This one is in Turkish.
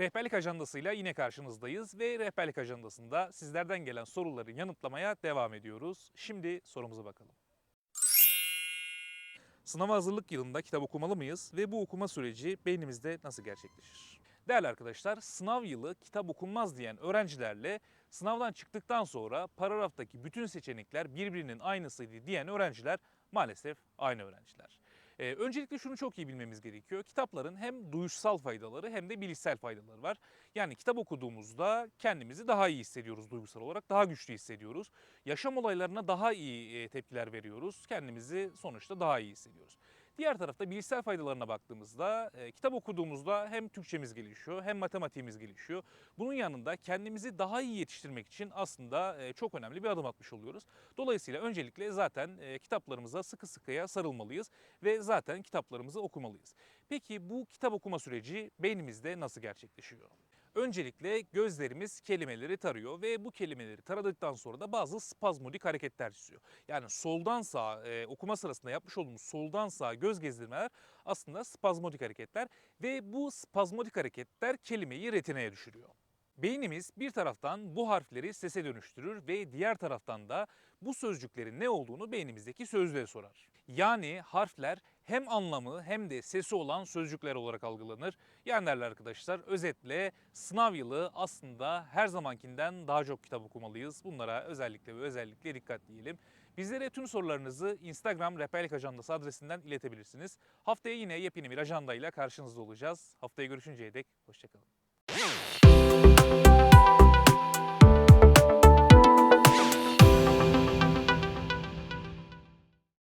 Rehberlik ajandasıyla yine karşınızdayız ve rehberlik ajandasında sizlerden gelen soruları yanıtlamaya devam ediyoruz. Şimdi sorumuza bakalım. Sınava hazırlık yılında kitap okumalı mıyız ve bu okuma süreci beynimizde nasıl gerçekleşir? Değerli arkadaşlar, sınav yılı kitap okunmaz diyen öğrencilerle sınavdan çıktıktan sonra paragraftaki bütün seçenekler birbirinin aynısıydı diyen öğrenciler maalesef aynı öğrenciler. Ee, öncelikle şunu çok iyi bilmemiz gerekiyor. Kitapların hem duyuşsal faydaları hem de bilişsel faydaları var. Yani kitap okuduğumuzda kendimizi daha iyi hissediyoruz duygusal olarak, daha güçlü hissediyoruz. Yaşam olaylarına daha iyi e, tepkiler veriyoruz. Kendimizi sonuçta daha iyi hissediyoruz. Diğer tarafta bilişsel faydalarına baktığımızda e, kitap okuduğumuzda hem Türkçemiz gelişiyor hem matematiğimiz gelişiyor. Bunun yanında kendimizi daha iyi yetiştirmek için aslında e, çok önemli bir adım atmış oluyoruz. Dolayısıyla öncelikle zaten e, kitaplarımıza sıkı sıkıya sarılmalıyız ve zaten kitaplarımızı okumalıyız. Peki bu kitap okuma süreci beynimizde nasıl gerçekleşiyor? Öncelikle gözlerimiz kelimeleri tarıyor ve bu kelimeleri taradıktan sonra da bazı spazmodik hareketler çiziyor. Yani soldan sağa e, okuma sırasında yapmış olduğumuz soldan sağa göz gezdirmeler aslında spazmodik hareketler ve bu spazmodik hareketler kelimeyi retineye düşürüyor. Beynimiz bir taraftan bu harfleri sese dönüştürür ve diğer taraftan da bu sözcüklerin ne olduğunu beynimizdeki sözlüğe sorar. Yani harfler hem anlamı hem de sesi olan sözcükler olarak algılanır. Yani değerli arkadaşlar özetle sınav yılı aslında her zamankinden daha çok kitap okumalıyız. Bunlara özellikle ve özellikle dikkat diyelim. Bizlere tüm sorularınızı Instagram Rehberlik Ajandası adresinden iletebilirsiniz. Haftaya yine yepyeni bir ajandayla karşınızda olacağız. Haftaya görüşünceye dek hoşçakalın.